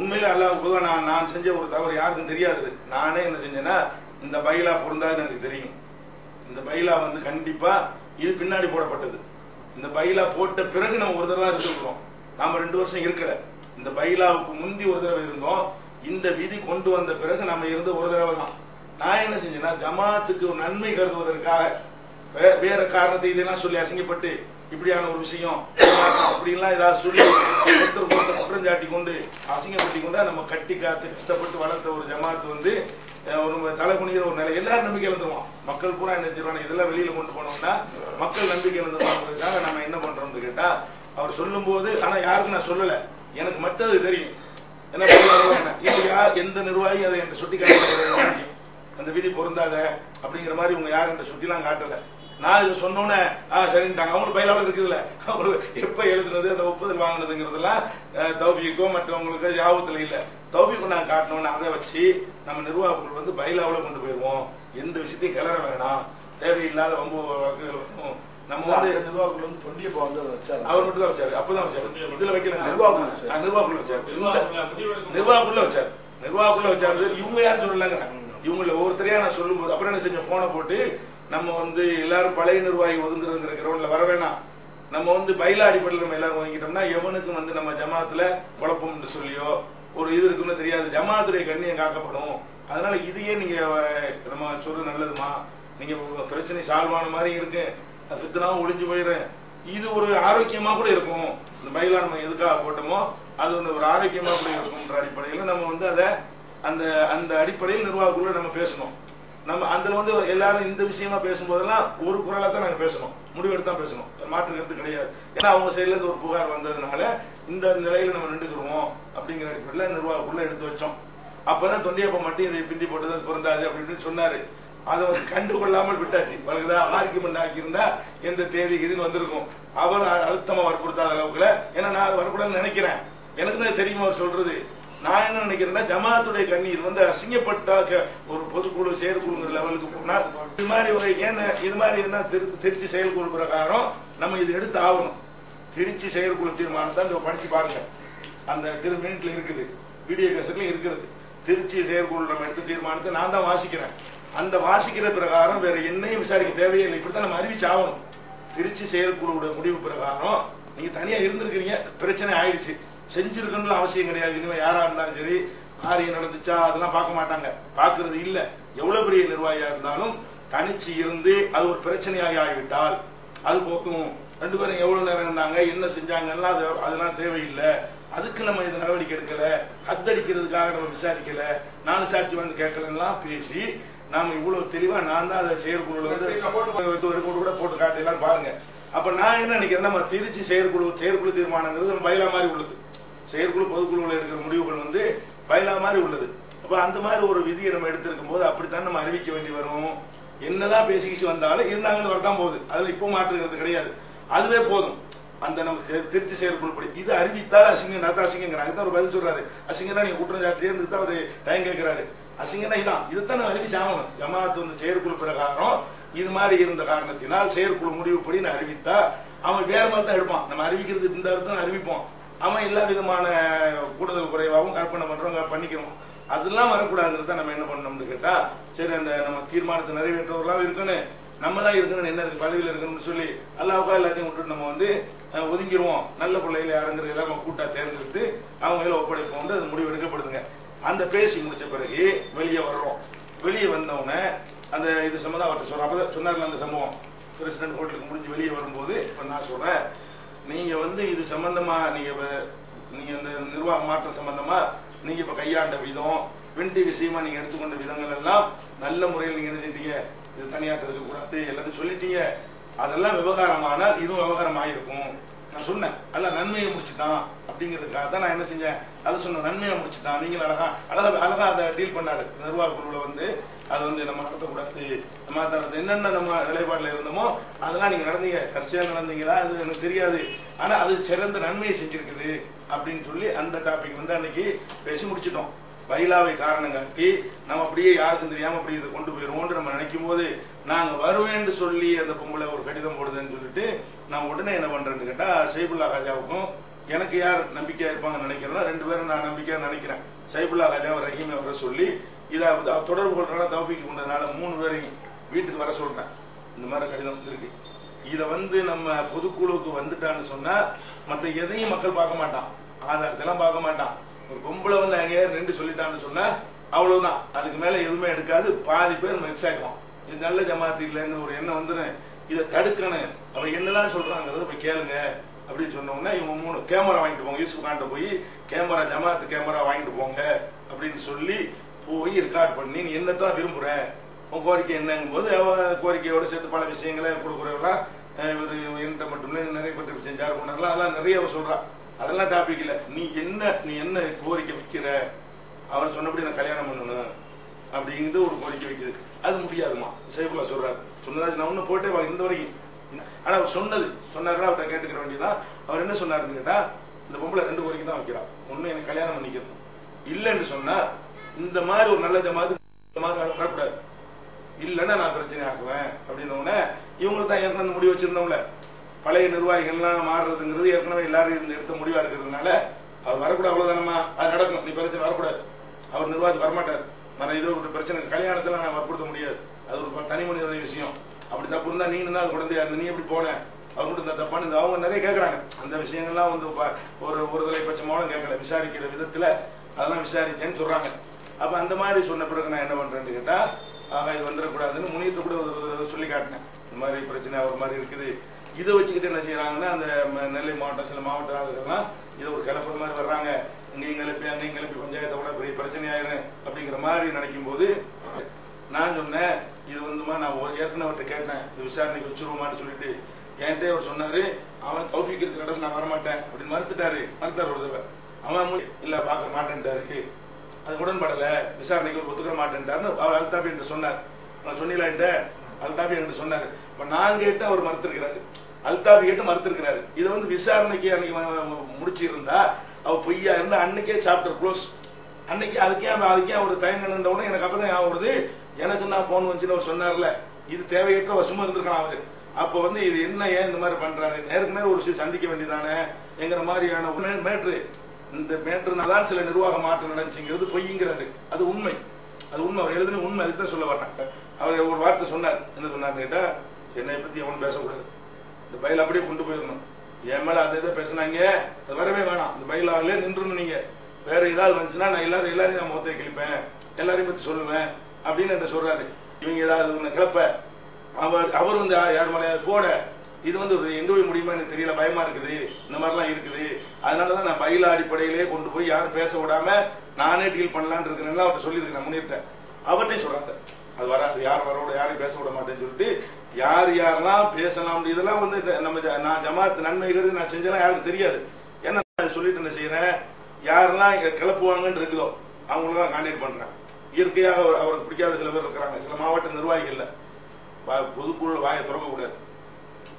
உண்மையில அல்லாஹ் நான் நான் செஞ்ச ஒரு தவறு யாருக்கும் தெரியாது. நானே என்ன செஞ்சேன்னா இந்த பைலா பொருந்தாதுன்னு எனக்கு தெரியும். இந்த பைலா வந்து கண்டிப்பா இது பின்னாடி போடப்பட்டது. இந்த பைலா போட்ட பிறகு நம்ம ஒரு தடவை இருந்துருக்கிறோம் நாம ரெண்டு வருஷம் இருக்கல. இந்த பைலாவுக்கு முந்தி ஒரு தடவை இருந்தோம். இந்த விதி கொண்டு வந்த பிறகு நம்ம இருந்த ஒரு தடவை தான் நான் என்ன செஞ்சேன்னா ஜமாத்துக்கு ஒரு நன்மை கருதுவதற்காக வேற காரணத்தை இதெல்லாம் சொல்லி அசிங்கப்பட்டு இப்படியான ஒரு விஷயம் அப்படின்லாம் ஏதாவது சொல்லி ஒருத்தர் ஒருத்தர் குற்றம் சாட்டி கொண்டு அசிங்கப்படுத்தி கொண்டு நம்ம கட்டி காத்து கஷ்டப்பட்டு வளர்த்த ஒரு ஜமாத்து வந்து ஒரு தலை குனிகிற ஒரு நிலை. எல்லாரும் நம்பிக்கை இழந்துருவோம். மக்கள் பூரா என்ன செய்வாங்க இதெல்லாம் வெளியில கொண்டு போனோம்னா மக்கள் நம்பிக்கை இழந்துருவாங்கிறதுக்காக நம்ம என்ன பண்றோம்னு கேட்டா அவர் சொல்லும் போது ஆனா யாருக்கும் நான் சொல்லல. எனக்கு மற்றது தெரியும். என்ன இது யார் எந்த நிர்வாகி அதை என்று சுட்டி காட்டி அந்த விதி பொருந்தாத அப்படிங்கிற மாதிரி உங்க யார் என்ற சுட்டிலாம் காட்டல. நான் இதை சொன்னோன்னே ஆ சரின்ட்டாங்க. அவங்களுக்கு பயிலாவில் இருக்குதுல்ல. அவங்களுக்கு எப்ப எழுதுனது அந்த ஒப்புதல் வாங்கினதுங்கிறதெல்லாம் தௌபிக்கோ மற்றவங்களுக்கு யாபத்தில் இல்லை. தௌபிக்கு நான் காட்டணும்னு அதை வச்சு நம்ம நிர்வாகங்கள் வந்து பயிலாவில் கொண்டு போயிடுவோம் எந்த விஷயத்தையும் கிளற வேணாம். தேவையில்லாத ரொம்ப வழக்குகள். நம்ம வந்து அந்த நிர்வாகிகள் வந்து தொண்டியப்பா வந்து அதை வச்சாரு. அவர் மட்டும் தான் வச்சாரு. அப்பதான் வச்சாரு. இதுல வைக்கல. ஆ, நிர்வாகக்குள்ள வச்சாரு. நிர்வாகக்குள்ள வச்சாரு. நிர்வாகக்குள்ள வச்சாரு. இவங்க யாரும் சொல்லலங்க. இவங்கள ஒவ்வொருத்தரையா நான் சொல்லும்போது அப்புறம் என்ன செஞ்ச போனை போட்டு நம்ம வந்து எல்லாரும் பழைய நிர்வாகி ஒதுங்குறதுங்கிற கிரௌண்ட்ல வர வேணாம். நம்ம வந்து பயில அடிப்படையில் நம்ம எல்லாரும் வாங்கிட்டோம்னா எவனுக்கும் வந்து நம்ம ஜமாத்துல குழப்பம்னு சொல்லியோ ஒரு இது இருக்குன்னு தெரியாது. ஜமாத்துடைய கண்ணியம் காக்கப்படும். அதனால இதையே நீங்க நம்ம சொல்றது நல்லதுமா? நீங்க பிரச்சனை சால்வ் ஆன மாதிரி இருக்கு. ஃபித்னாவும் ஒளிஞ்சு போயிடும் இது ஒரு ஆரோக்கியமா கூட இருக்கும். இந்த பயிலா நம்ம எதுக்காக போட்டோமோ அது ஒன்று ஒரு ஆரோக்கியமா கூட இருக்கும்ன்ற அடிப்படையில் நம்ம வந்து அதை அந்த அந்த அடிப்படையில் நிர்வாகக்குள்ள நம்ம பேசணும். நம்ம அதுல வந்து எல்லாரும் இந்த விஷயமா பேசும்போதெல்லாம் ஒரு குரலா தான் நாங்க பேசணும். முடிவெடுத்து தான் பேசணும். மாற்று கருத்து கிடையாது. ஏன்னா அவங்க சைடுல இருந்து ஒரு புகார் வந்ததுனால இந்த நிலையில நம்ம நின்றுக்கிடுவோம் அப்படிங்கிற அடிப்படையில் நிர்வாகக்குள்ள எடுத்து வச்சோம். அப்பதான் தொண்டியப்ப மட்டும் இதை பிந்தி போட்டது அது அப்படின்னு சொன்னாரு. அதை வந்து கண்டுகொள்ளாமல் விட்டாச்சு. வழக்குதா ஆர்குமெண்ட் ஆக்கியிருந்தா எந்த தேதி இதுன்னு வந்திருக்கும். அவர் அ- அழுத்தமா வற்புறுத்தாத அளவுக்குல. ஏன்னா நான் அதை வரக்கூடாதுன்னு நினைக்கிறேன். எனக்கு தான் தெரியுமா அவர் சொல்றது? நான் என்ன நினைக்கிறேன்னா ஜமாத்துடைய கண்ணீர் வந்து அசிங்கப்பட்டாக்க ஒரு பொதுக்குழு செயற்குழுங்கிற லெவலுக்கு போனால் இது மாதிரி ஒரு ஏன்னா இது மாதிரி என்ன திரு- திருச்சி செயற்குழு பிரகாரம் நம்ம இது எடுத்து ஆகணும். திருச்சி செயற்குழு தீர்மானத்தை அந்த படிச்சு பாருங்க. அந்த திரு மினிட்ல இருக்குது. வீடியோ கேசட்ல இருக்கிறது திருச்சி செயற்குழு நம்ம எடுத்த தீர்மானத்தை நான் தான் வாசிக்கிறேன். அந்த வாசிக்கிற பிரகாரம் வேற என்னையும் விசாரிக்க தேவையில்லை இப்படித்தான் நம்ம அறிவிச்சு ஆகணும். திருச்சி செயற்குழுவோட முடிவு பிரகாரம் நீங்க தனியா இருந்திருக்கிறீங்க பிரச்சனை ஆயிடுச்சு. செஞ்சிருக்கணும்னு அவசியம் கிடையாது. இனிமே யாரா இருந்தாலும் சரி காரியம் நடந்துச்சா அதெல்லாம் பார்க்க மாட்டாங்க. பார்க்கிறது இல்ல. எவ்வளவு பெரிய நிர்வாகியா இருந்தாலும் தனிச்சு இருந்து அது ஒரு பிரச்சனையாகி ஆகிவிட்டால் அது போக்கும் ரெண்டு பேரும் எவ்வளவு நேரம் இருந்தாங்க என்ன செஞ்சாங்கன்னா அது அதெல்லாம் தேவையில்லை. அதுக்கு நம்ம இது நடவடிக்கை எடுக்கல. ஹத்தடிக்கிறதுக்காக நம்ம விசாரிக்கல. நாலு சாட்சி வந்து கேட்கலாம் பேசி நாம இவ்வளவு தெளிவா நான் தான் அதை செயற்குழுல வந்து ஒரு கூட கூட போட்டு காட்டலாம் பாருங்க. அப்ப நான் என்ன நினைக்கிறேன்? நம்ம திருச்சி செயற்குழு செயற்குழு தீர்மானங்கிறது நம்ம பயிலா மாதிரி உள்ளது. செயற்குழு பொதுக்குழுவில் இருக்கிற முடிவுகள் வந்து பயிலா மாதிரி உள்ளது. அப்போ அந்த மாதிரி ஒரு விதியை நம்ம எடுத்திருக்கும் போது அப்படித்தான் நம்ம அறிவிக்க வேண்டி வரும். என்னதான் பேசிக்கிச்சு வந்தாலும் இருந்தாங்கன்னு வரதான் போகுது. அதில் இப்போ மாற்றுகிறது கிடையாது. அதுவே போதும். அந்த நம்ம திருச்சி செயற்குழு படி. இது அறிவித்தால் அசிங்கம் நத்த அசிங்கங்கிறாங்க தான் ஒரு பதில் சொல்றாரு. அசிங்கன்னா நீங்க குற்றம் சாட்டியே இருந்து தான் அவர் டைம் கேட்கிறாரு அசிங்கன்னா இதான். இதுதான் நம்ம அறிவிச்சு ஆகணும் ஜமாத் வந்து செயற்குழு பிரகாரம் இது மாதிரி இருந்த காரணத்தினால் செயற்குழு முடிவுப்படி நான் அறிவித்தா அவன் வேற மாதிரி தான் எடுப்பான். நம்ம அறிவிக்கிறது இந்த அர்த்தம் அறிவிப்போம். அவன் எல்லா விதமான கூடுதல் குறைவாகவும் கற்பனை பண்றவங்க பண்ணிக்கிறோம். அதெல்லாம் வரக்கூடாதுங்கிறத நம்ம என்ன பண்ணணும்னு கேட்டா சரி அந்த நம்ம தீர்மானத்தை நிறைவேற்றவர்களாக இருக்கணும் நம்ம தான் இருக்கணும் என்ன பதவியில் இருக்கணும்னு சொல்லி அல்லாவுக்கா எல்லாத்தையும் விட்டுட்டு நம்ம வந்து ஒதுங்கிடுவோம். நல்ல பிள்ளைகளை யாருங்கிறது எல்லாம் நம்ம கூட்டா தேர்ந்தெடுத்து அவங்க கையில ஒப்படைப்போம் அது முடிவு எடுக்கப்படுதுங்க. அந்த பேசி முடிச்ச பிறகு வெளியே வர்றோம். வெளியே வந்தவுடனே அந்த இது சம்மந்தம் அவர்கிட்ட சொல்றோம். அப்பதான் சொன்னார்ல அந்த சம்பவம். பிரசிடென்ட் ஹோட்டலுக்கு முடிஞ்சு வெளியே வரும்போது இப்ப நான் சொல்றேன் நீங்க வந்து இது சம்பந்தமா நீங்க நீங்க இந்த நிர்வாக மாற்றம் சம்பந்தமா நீங்க இப்ப கையாண்ட விதம் வெண்டி விஷயமா நீங்க எடுத்துக்கொண்ட விதங்கள் எல்லாம் நல்ல முறையில் நீங்க என்ன செஞ்சீங்க இது தனியாற்றுறதுக்கு கூடாது எல்லாத்தையும் சொல்லிட்டீங்க. அதெல்லாம் விவகாரமானால் இதுவும் விவகாரம் ஆயிருக்கும் நான் சொன்னேன். அல்ல நன்மையை முடிச்சுட்டான். அப்படிங்கிறதுக்காக தான் நான் என்ன செஞ்சேன்? அது சொன்ன நன்மையை முடிச்சுட்டான். நீங்கள் அழகா அழகா அழகா அதை டீல் பண்ணாரு. நிர்வாக குழுவில் வந்து அது வந்து நம்ம நடத்தக்கூடாது. நம்ம என்னென்ன நம்ம நிலைப்பாட்டில் இருந்தோமோ அதெல்லாம் நீங்க நடந்தீங்க. கடைசியாக நடந்தீங்களா? அது எனக்கு தெரியாது. ஆனா அது சிறந்த நன்மையை செஞ்சிருக்குது அப்படின்னு சொல்லி அந்த டாபிக் வந்து அன்னைக்கு பேசி முடிச்சிட்டோம். பைலாவை காரணம் காட்டி நம்ம அப்படியே யாருக்கும் தெரியாம அப்படி இதை கொண்டு போயிருவோம்னு நம்ம நினைக்கும் போது நாங்க வருவேன்னு சொல்லி அந்த பொம்பளை ஒரு கடிதம் போடுதுன்னு சொல்லிட்டு நான் உடனே என்ன பண்றேன்னு கேட்டா சைபுல்லா ராஜாவுக்கும் எனக்கு யார் நம்பிக்கையா இருப்பாங்க நினைக்கிறேன்னா ரெண்டு பேரும் நான் நம்பிக்கையா நினைக்கிறேன். சைபுல்லா ஹஜா ரஹீம் அவரை சொல்லி இதை தொடர்பு கொள்றதுனால தௌஃபிக்கு கொண்டதுனால மூணு பேரையும் வீட்டுக்கு வர சொல்றேன். இந்த மாதிரி கடிதம் வந்திருக்கு இதை வந்து நம்ம பொதுக்குழுவுக்கு வந்துட்டான்னு சொன்னா மற்ற எதையும் மக்கள் பார்க்க மாட்டான். ஆதாரத்தெல்லாம் பார்க்க மாட்டான். ஒரு பொம்பளை வந்து அங்கேயே நின்று சொல்லிட்டான்னு சொன்னா அவ்வளவுதான். அதுக்கு மேல எதுவுமே எடுக்காது. பாதி பேர் மிக்ஸ் ஆகிடுவான் இது நல்ல ஜமாத்து இல்லைன்னு ஒரு எண்ணம் வந்துடும் இதை தடுக்கணும். அவன் என்னதான் சொல்றாங்கிறத போய் கேளுங்க. அப்படின்னு சொன்னோம்னா இவங்க மூணு கேமரா வாங்கிட்டு போங்க. யூசுப் போய் கேமரா ஜமாத்து கேமரா வாங்கிட்டு போங்க. அப்படின்னு சொல்லி போய் ரெக்கார்ட் பண்ணி நீ என்னத்தான் விரும்புகிறேன் உன் கோரிக்கை என்னங்கும் போது அவ கோரிக்கையோட சேர்த்து பல விஷயங்களை கொடுக்குறவெல்லாம் இவர் என்கிட்ட மட்டுமே நிறைய பேர் செஞ்சார் பண்ணலாம் அதெல்லாம் நிறைய அவர் சொல்கிறான் அதெல்லாம் டாபிக் இல்லை. நீ என்ன நீ என்ன கோரிக்கை வைக்கிற? அவன் சொன்னபடி நான் கல்யாணம் பண்ணணும். அப்படிங்கிறது ஒரு கோரிக்கை வைக்குது. அது முடியாதுமா சைபுல்லா சொல்கிறார் சொன்னதாச்சு நான் ஒன்று போட்டே வா இந்த வரைக்கும் ஆனா அவர் சொன்னது சொன்னார்கள் அவர்கிட்ட கேட்டுக்கிற வேண்டியதான் அவர் என்ன சொன்னார்னு கேட்டால் இந்த பொம்பளை ரெண்டு கோரிக்கை தான் வைக்கிறான் ஒன்று எனக்கு கல்யாணம் பண்ணிக்கிறது. இல்லைன்னு சொன்னா இந்த மாதிரி ஒரு நல்ல ஜமாத்து இந்த மாதிரி வரக்கூடாது. இல்லைன்னா நான் பிரச்சனை ஆக்குவேன் அப்படின்னு உடனே இவங்களுக்கு தான் ஏற்கனவே முடிவு வச்சிருந்தோம்ல. பழைய நிர்வாகிகள்லாம் மாறுறதுங்கிறது ஏற்கனவே எல்லாரும் இருந்து எடுத்த முடிவாக இருக்கிறதுனால அவர் வரக்கூடாது அவ்வளோதானம்மா அது நடக்கும். நீ பிரச்சனை வரக்கூடாது. அவர் நிர்வாகி வரமாட்டார். மன இது ஒரு பிரச்சனை. கல்யாணத்தில் நான் வற்புறுத்த முடியாது. அது ஒரு தனி மனித விஷயம். அப்படி தப்பு இருந்தா நீ இருந்தா குழந்தையா இருந்த நீ எப்படி போன? அவங்க இந்த தப்பான அவங்க நிறைய கேட்கறாங்க அந்த விஷயங்கள்லாம் வந்து ப- ஒரு ஒருதலை பட்சமான கேட்கல விசாரிக்கிற விதத்துல அதெல்லாம் விசாரிச்சேன்னு சொல்றாங்க. அப்ப அந்த மாதிரி சொன்ன பிறகு நான் என்ன பண்றேன்னு கேட்டா ஆக இது வந்துடக்கூடாதுன்னு முனியத்தை கூட ஒரு சொல்லி காட்டினேன். இந்த மாதிரி பிரச்சனை ஒரு மாதிரி இருக்குது. இதை வச்சுக்கிட்டு என்ன செய்யறாங்கன்னா அந்த நெல்லை மாவட்டம் சில மாவட்ட ஆளுகள்லாம் இதை ஒரு கிளப்புற மாதிரி வர்றாங்க. இங்கேயும் கிளப்பி அங்கேயும் கிளப்பி பஞ்சாயத்தை கூட பெரிய பிரச்சனை ஆயிரும் அப்படிங்கிற மாதிரி நினைக்கும் போது நான் சொன்னேன் இது வந்துமா நான் ஏற்கனவே அவர்கிட்ட கேட்டேன் இது விசாரணைக்கு வச்சுருவோமான்னு சொல்லிட்டு. என்கிட்ட அவர் சொன்னாரு அவன் தௌஃபிக் இருக்கிற இடத்துல நான் வரமாட்டேன் அப்படின்னு மறுத்துட்டாரு. மறுத்தார் ஒரு தடவை. அவன் மு- இல்ல பார்க்க மாட்டேன்ட்டாரு. அது உடன்படல. விசாரணைக்கு ஒரு ஒத்துக்கிற மாட்டேன்ட்டாருன்னு அவர் அல்தாபி என்று சொன்னார். நான் சொன்னீங்களான்ட்ட அல்தாபி என்று சொன்னார். இப்ப நான் கேட்டு அவர் மறுத்திருக்கிறாரு. அல்தாபி கேட்டு மறுத்திருக்கிறாரு. இதை வந்து விசாரணைக்கு அன்னைக்கு முடிச்சிருந்தா அவர் பொய்யா இருந்தா அன்னைக்கே சாப்டர் க்ளோஸ். அன்னைக்கு அதுக்கே அவன் அதுக்கே அவர் தயங்கணுன்ற உடனே எனக்கு அப்பதான் ஞாபகம் வருது. எனக்கு நான் போன் வந்துச்சுன்னு அவர் சொன்னார்ல. இது தேவையற்ற வசமும் இருந்திருக்கலாம் அவரு. அப்ப வந்து இது என்ன ஏன் இந்த மாதிரி பண்றாரு? நேருக்கு நேரம் ஒரு விஷயம் சந்திக்க வேண்டியதானே? எங்கிற மாதிரியான மேட்ரு. இந்த மேட்ருனாலதான் சில நிர்வாக மாற்றம் நடந்துச்சுங்கிறது பொய்ங்கிறது அது உண்மை. அது உண்மை. அவர் எழுதின உண்மை. அதுக்கு தான் சொல்ல வர்றாங்க அவர் ஒரு வார்த்தை சொன்னார். என்ன சொன்னார் கேட்டா என்னை பத்தி எவனும் பேசக்கூடாது. இந்த பயில அப்படியே கொண்டு போயிடணும். என் மேல அதை இதை பேசுனாங்க. அது வரவே வேணாம். இந்த பயிலாவிலே நின்றுணும் நீங்க. வேற ஏதாவது வந்துச்சுன்னா நான் எல்லாரும் எல்லாரையும் நான் முகத்தை கிழிப்பேன். எல்லாரையும் பத்தி சொல்லுவேன். அப்படின்னு என்கிட்ட சொல்றாரு. இவங்க ஏதாவது ஒண்ணு கிளப்ப. அவர் அவர் வந்து யார் மேலே போட. இது வந்து ஒரு எங்க போய் முடியுமா எனக்கு தெரியல பயமா இருக்குது. இந்த மாதிரிலாம் இருக்குது. அதனாலதான் நான் பயில அடிப்படையிலே கொண்டு போய் யாரும் பேச விடாம நானே டீல் பண்ணலான் இருக்கிறேன் அவர்கிட்ட சொல்லியிருக்கேன் முன்னிட்டேன் அவர்கிட்டயும் சொல்றாங்க. அது வராது யார் வரோட யாரும் பேச விட மாட்டேன்னு சொல்லிட்டு யார் யாரெல்லாம் பேசலாம் இதெல்லாம் வந்து நம்ம ஜ- நான் ஜமாத் நன்மைகிறது நான் செஞ்செல்லாம் யாருக்கும் தெரியாது. ஏன்னா சொல்லிட்டு என்ன செய்யறேன் யாரெல்லாம் கிளப்புவாங்கன்னு இருக்குதோ அவங்கள தான் கான்டாக்ட் பண்றேன். இயற்கையாக அவருக்கு பிடிக்காத சில பேர் இருக்கிறாங்க. சில மாவட்ட நிர்வாகிகள்ல. பொதுக்குழு வாயை திறக்கக்கூடாது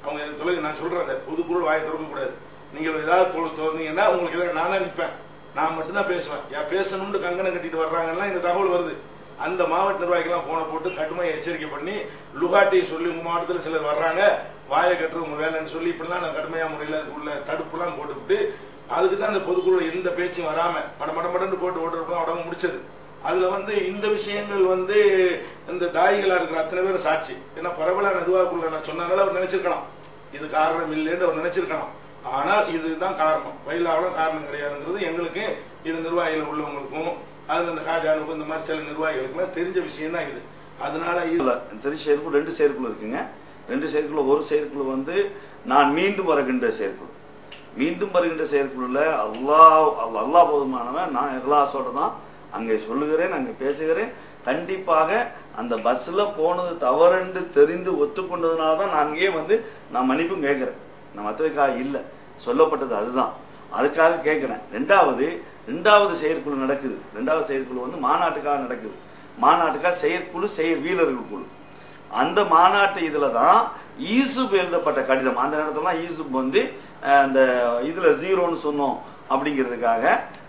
அவங்க எனக்கு தொலை நான் சொல்றேன் அதை. பொதுக்குழு வாயை திறக்கக்கூடாது நீங்க ஏதாவது தொ- திறந்தீங்கன்னா உங்களுக்கு எதாவது நான் நிற்பேன் நான் மட்டும்தான் பேசுவேன். ஏன் பேசணும்னு கங்கணம் கட்டிட்டு வர்றாங்கன்னா இந்த தகவல் வருது. அந்த மாவட்ட நிர்வாகிகள்லாம் போனை போட்டு கடுமையை எச்சரிக்கை பண்ணி லுகாட்டியை சொல்லி உங்க மாவட்டத்தில் சிலர் வர்றாங்க. வாயை கட்டுற உங்க வேலைன்னு சொல்லி இப்படிலாம் நான் கடுமையா முறையில் உள்ள தடுப்புலாம் போட்டுவிட்டு அதுக்கு தான் அந்த பொதுக்குழு எந்த பேச்சும் வராம மட மட மடன்னு போட்டு ஓட்டுறப்ப உடம்பு முடிச்சது. அதுல வந்து இந்த விஷயங்கள் வந்து இந்த தாயிகளா இருக்கிற அத்தனை பேரும் சாட்சி. ஏன்னா பரவலான நிர்வாகக்குள்ள நான் சொன்னதுனால அவர் நினைச்சிருக்கலாம். இது காரணம் இல்லைன்னு அவர் நினைச்சிருக்கலாம். ஆனால் இதுதான் காரணம். வயலாவளம் காரணம் கிடையாதுங்கிறது எங்களுக்கு இது நிர்வாகிகள் உள்ளவங்களுக்கும் அது இந்த ஹாஜானுக்கும் இந்த மாதிரி சில நிர்வாகிகளுக்குமே தெரிஞ்ச விஷயம் தான் இது. அதனால இதுல இல்ல திரு செயற்குழு ரெண்டு செயற்குழு இருக்குங்க. ரெண்டு செயற்குழு ஒரு செயற்குழு வந்து நான் மீண்டும் வருகின்ற செயற்குழு. மீண்டும் வருகின்ற செயற்குழுல அல்லா அல்லா போதுமானவன் நான் இஹ்லாஸோட தான் அங்கே சொல்லுகிறேன் அங்கே பேசுகிறேன். கண்டிப்பாக அந்த பஸ்ஸில் போனது தவறுன்னு தெரிந்து ஒத்துக்கொண்டதுனால தான் நான் அங்கேயே வந்து நான் மன்னிப்பும் கேட்குறேன். நான் மற்றதுக்காக இல்லை. சொல்லப்பட்டது அதுதான். அதுக்காக கேட்குறேன். ரெண்டாவது ரெண்டாவது செயற்குழு நடக்குது. ரெண்டாவது செயற்குழு வந்து மாநாட்டுக்காக நடக்குது. மாநாட்டுக்காக செயற்குழு செயற் வீரர்கள் குழு. அந்த மாநாட்டு இதில் தான் ஈசுப் எழுதப்பட்ட கடிதம். அந்த நேரத்துல ஈசுப் வந்து அந்த இதில் ஜீரோன்னு சொன்னோம் அப்படிங்கிறதுக்காக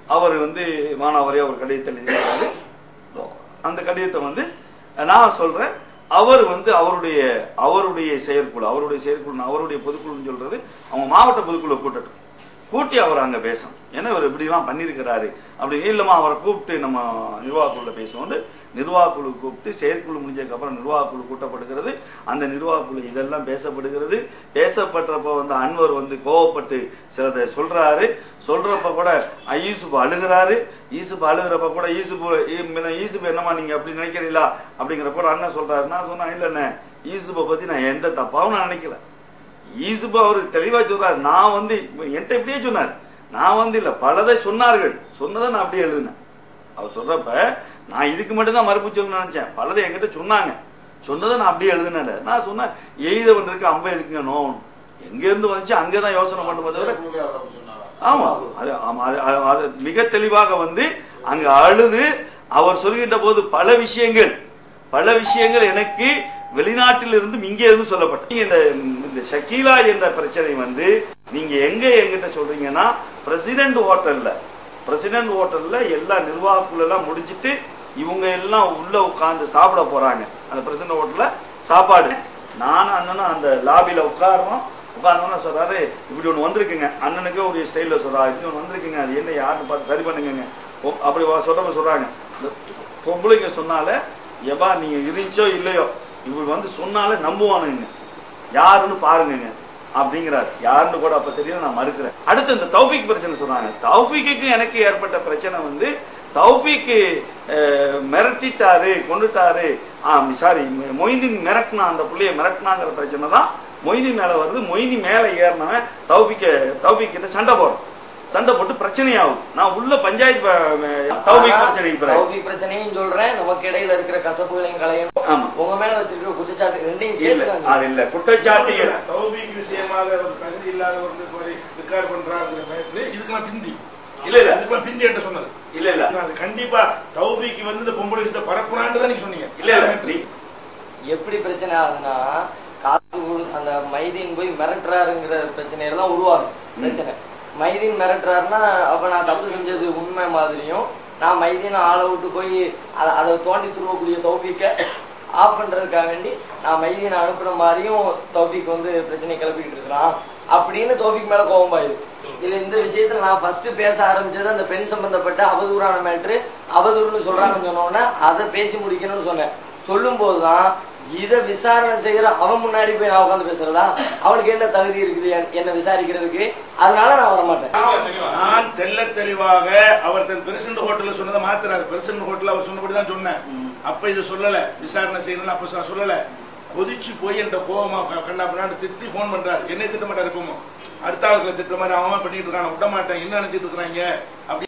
அவர் வந்து மானாவரே அவர் கடிதத்தை எழுதியிருக்காரு அந்த கடிதத்தை வந்து நான் சொல்றேன் அவர் வந்து அவருடைய அவருடைய செயற்குழு அவருடைய செயற்குழு அவருடைய பொதுக்குழுன்னு சொல்றது அவங்க மாவட்ட பொதுக்குழு கூட்டட்டும். கூட்டி அவர் அங்கே பேசணும் ஏன்னா இவர் இப்படிலாம் பண்ணியிருக்கிறாரு? அப்படி இல்லைம்மா அவரை கூப்பிட்டு நம்ம நிர்வாகக்குழுல பேசுவோம் நிர்வாகக்குழு கூப்பிட்டு செயற்குழு முடிஞ்சதுக்கப்புறம் நிர்வாகக்குழு கூட்டப்படுகிறது. அந்த நிர்வாகக்குழு இதெல்லாம் பேசப்படுகிறது. பேசப்பட்டப்போ வந்து அன்வர் வந்து கோவப்பட்டு சிலதை சொல்கிறாரு சொல்கிறப்ப கூட அஹ், யூசுப் அழுகிறாரு. யூசுப் அழுகிறப்ப கூட ஈசுப்பு ஈசுப்பு என்னம்மா நீங்கள் அப்படி நினைக்கிறீங்களா? அப்படிங்கிறப்ப அண்ணன் சொல்கிறாரு நான் சொன்னேன் இல்லைண்ணே ஈசுப்பை பற்றி நான் எந்த தப்பாகவும் நான் நினைக்கல. ஈசுபு அவர் தெளிவா சொல்றாரு. நான் வந்து என்கிட்ட இப்படியே சொன்னார். நான் வந்து இல்ல பலதை சொன்னார்கள். சொன்னதை நான் அப்படியே எழுதினேன். அவர் சொல்றப்ப நான் இதுக்கு மட்டும் தான் மறுப்பு சொல்லணும்னு நினைச்சேன். பலதை என்கிட்ட சொன்னாங்க. சொன்னதை நான் அப்படியே எழுதினேன். நான் சொன்னேன் எய்தவன் இருக்கு அம்ப எதுக்குங்க நோன். எங்க இருந்து வந்துச்சு? அங்கதான் யோசனை பண்ணும்போது தவிர ஆமா. அது ஆமா. அது- அது- அது மிக தெளிவாக வந்து அங்க அழுது அவர் சொல்கின்ற போது பல விஷயங்கள் பல விஷயங்கள் எனக்கு வெளிநாட்டில் இருந்தும் இங்கே இருந்து சொல்லப்பட்ட இந்த இந்த ஷக்கீலா என்ற பிரச்சனை வந்து நீங்க எங்க எங்கிட்ட சொல்றீங்கன்னா பிரசிடென்ட் ஹோட்டல்ல பிரசிடென்ட் ஹோட்டல்ல எல்லா நிர்வாகக்குள்ள எல்லாம் இவங்க எல்லாம் உள்ள உட்கார்ந்து சாப்பிட போறாங்க. அந்த பிரசிடென்ட் ஹோட்டல்ல சாப்பாடு. நானும் அண்ணனும் அந்த லாபியில உட்காருவோம் உட்கார்ந்தோன்னா சொல்றாரு இப்படி ஒண்ணு வந்திருக்குங்க. அண்ணனுக்கு ஒரு ஸ்டைல்ல சொல்றா இப்படி ஒண்ணு வந்திருக்குங்க. அது என்ன யாருன்னு பார்த்து சரி பண்ணுங்க அப்படி வா- சொல்றவங்க சொல்றாங்க. இந்த பொம்பளைங்க சொன்னால எபா நீங்க இருந்துச்சோ இல்லையோ? இப்படி வந்து சொன்னாலே நம்புவானுங்க. யாருன்னு பாருங்கங்க. அப்படிங்கிறார். யாருன்னு கூட அப்ப தெரியும் நான் மறுக்கிறேன். அடுத்து இந்த தௌஃபிக் பிரச்சனை சொன்னாங்க. தௌஃபிக்கு எனக்கு ஏற்பட்ட பிரச்சனை வந்து தௌஃபிக்கு மிரட்டிட்டாரு கொண்டுட்டாரு சாரி மொய்தீன் மிரட்டினா அந்த பிள்ளைய மிரட்டினாங்கிற பிரச்சனை தான் மொய்தி மேல வருது. மொய்தி மேல ஏறினவன் தௌஃபிக்க தௌஃபிக் கிட்ட சண்டை போறோம் சண்டை போட்டு பிரச்சனையாகும். நான் உள்ள பஞ்சாயத்து பிரச்சனைக்கு பிரச்சனையும் சொல்றேன். நமக்கு இடையில இருக்கிற கசப்புகளையும் ஆமா. உங்க மேல வச்சிருக்கிற குற்றச்சாட்டு ரெண்டையும் சேர்த்துக்காங்க அது இல்ல. குற்றச்சாட்டு இல்ல. தௌபீக் விஷயமாக ஒரு தகுதி இல்லாதவர் வந்து போய் ரெக்கார்ட் பண்றாருங்கிற மாதிரி இதுக்கெல்லாம் பிந்தி. இல்ல, இல்ல. இதுக்கெல்லாம் பிந்தி என்று சொன்னது. இல்ல இல்ல. அது கண்டிப்பா தௌபீக்கு வந்து இந்த பொம்பளை விஷயத்தை பரப்புறான்னு தான் நீங்க சொன்னீங்க. இல்ல இல்ல. எப்படி? பிரச்சனை ஆகுதுன்னா காசு அந்த மைதீன் போய் மிரட்டுறாருங்கிற பிரச்சனையெல்லாம் உருவாகும். பிரச்சனை. மைதீன் மிரட்டுறாருன்னா அப்ப நான் தப்பு செஞ்சது உண்மை மாதிரியும் நான் மைதீனை ஆளை விட்டு போய் அதை அதை தோண்டி துருவக்கூடிய தௌஃபீக்க ஆஃப் பண்றதுக்காக வேண்டி நான் மைதீனை அனுப்புற மாதிரியும் தௌஃபீக் வந்து பிரச்சனை கிளப்பிக்கிட்டு இருக்கிறான். அப்படின்னு தௌஃபீக் மேல கோபம் பாயுது இந்த விஷயத்துல நான் ஃபர்ஸ்ட் பேச ஆரம்பிச்சது அந்த பெண் சம்பந்தப்பட்ட அவதூறான மேட்ரு அவதூறுன்னு சொல்றாங்கன்னு சொன்னோன்னே அதை பேசி முடிக்கணும்னு சொன்னேன். சொல்லும் போதுதான் இதை விசாரணை செய்யற அவன் முன்னாடி போய் நான் உட்காந்து பேசுறதா? அவனுக்கு என்ன தகுதி இருக்குது? என்ன விசாரிக்கிறதுக்கு? அதனால நான் வரமாட்டேன். நான் தெல்ல தெளிவாக அவர் பெருசன் ஹோட்டல்ல சொன்னதை மாத்துறாரு. பெருசன் ஹோட்டல் அவர் சொன்னபடி தான் சொன்னேன். அப்ப இதை சொல்லல. விசாரணை செய்யணும் அப்ப நான் சொல்லல. கொதிச்சு போய் என்ற கோவமா கண்ணா பின்னாடி திட்டி ஃபோன் பண்றாரு. என்னை திட்ட மாட்டாரு எப்பவும். அடுத்த ஆளுக்கு திட்டுற மாதிரி அவன் பண்ணிட்டு இருக்கான். விட மாட்டேன். என்ன நினைச்சிட்டு இருக்கிறாங்க? அப்படி